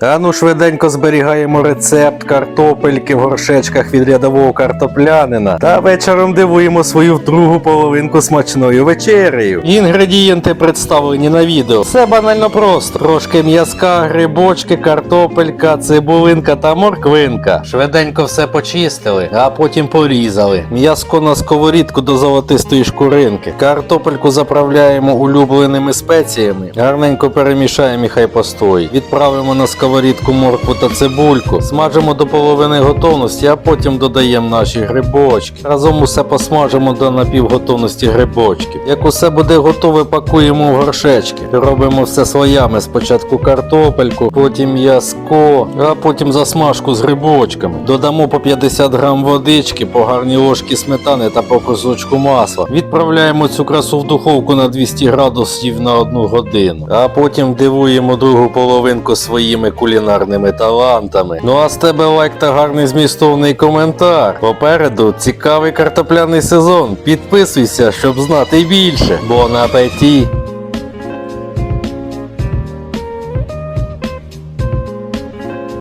А ну швиденько зберігаємо рецепт картопельки в горшечках від рядового картоплянина. Та вечором дивуємо свою другу половинку смачною вечерею. Інгредієнти представлені на відео. Все банально просто. Трошки м'язка, грибочки, картопелька, цибулинка та морквинка. Швиденько все почистили, а потім порізали. М'язко на сковорідку до золотистої шкуринки. Картопельку заправляємо улюбленими спеціями. Гарненько перемішаємо і хай постоїть. Відправимо на сковорідку моркву та цибульку. Смажимо до половини готовності, а потім додаємо наші грибочки. Разом усе посмажимо до напівготовності грибочків. Як усе буде готове, пакуємо в горшечки. Робимо все слоями. Спочатку картопельку, потім м'язко, а потім засмажку з грибочками. Додамо по 50 грам водички, по гарній ложці сметани та по кусочку масла. Відправляємо цю красу в духовку на 200 градусів на одну годину. А потім дивуємо другу половинку своїми кулінарними талантами. Ну а з тебе лайк та гарний змістовний коментар. Попереду цікавий картопляний сезон. Підписуйся, щоб знати більше. Бон апеті!